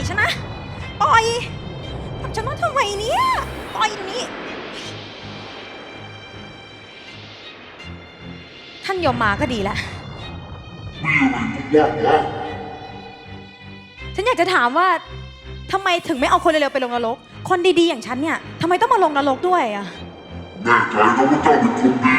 ยฉันนะ ปล่อยทำฉันว่าทำไมเนี่ย ปล่อยนี่ ท่านยมมาก็ดีแล้ว ฉันอยากจะถามว่าทำไมถึงไม่เอาคนเร็วๆไปลงนรก คนดีๆอย่างฉันเนี่ยทำไมต้องมาลงนรกด้วยอะ แน่ใจนะว่าเจ้าเป็นคนดี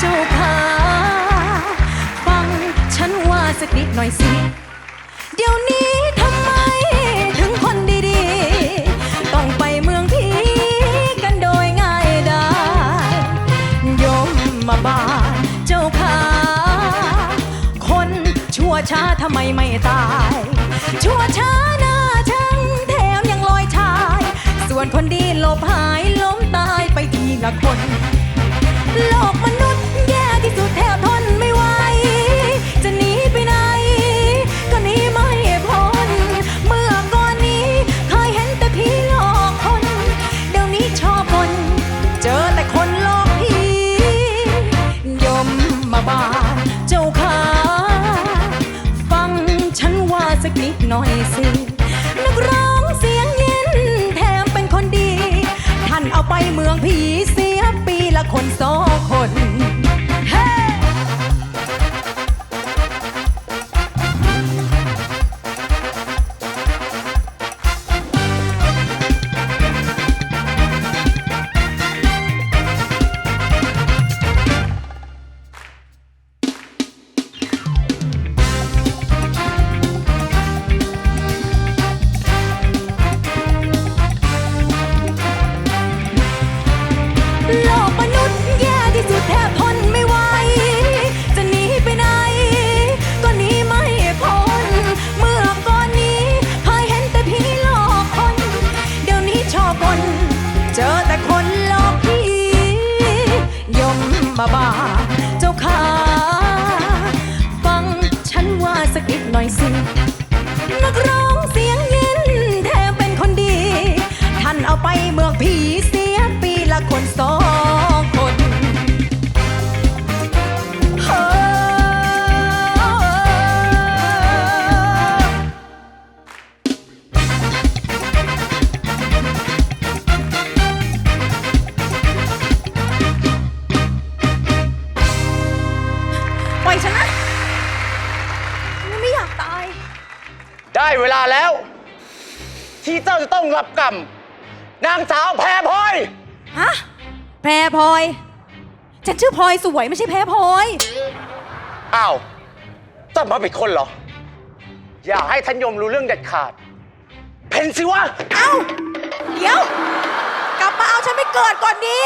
เจ้าค่ะฟังฉันว่าสักนิดหน่อยสิ เดี๋ยวนี้ทำไมถึงคนดีๆ ต้องไปเมืองพีกันโดยง่ายได้ยมมาบาเจ้าค่ะคนชั่วช้าทำไมไม่ตาย ชั่วช้า บาเจ้าขาฟังฉันว่าสักนิดหน่อยสินักร้องเสียงเย็นแถมเป็นคนดี ท่านเอาไปเมืองผีเสียปีละคนสอง บ้าบาเจ้าขาฟังฉันว่าสักนิดหน่อยสิ เวลาแล้ว ที่เจ้าจะต้องรับกรรม นางสาวแพรพลอย ฮะแพรพลอย ฉันชื่อพลอยสวยไม่ใช่แพรพลอย อ้าวเจ้ามาเป็นคนเหรอ อย่าให้ท่านยมรู้เรื่องเด็ดขาด เพนสิวะ เอ้า เดี๋ยว กลับมาเอาฉันไปเกิดก่อนดี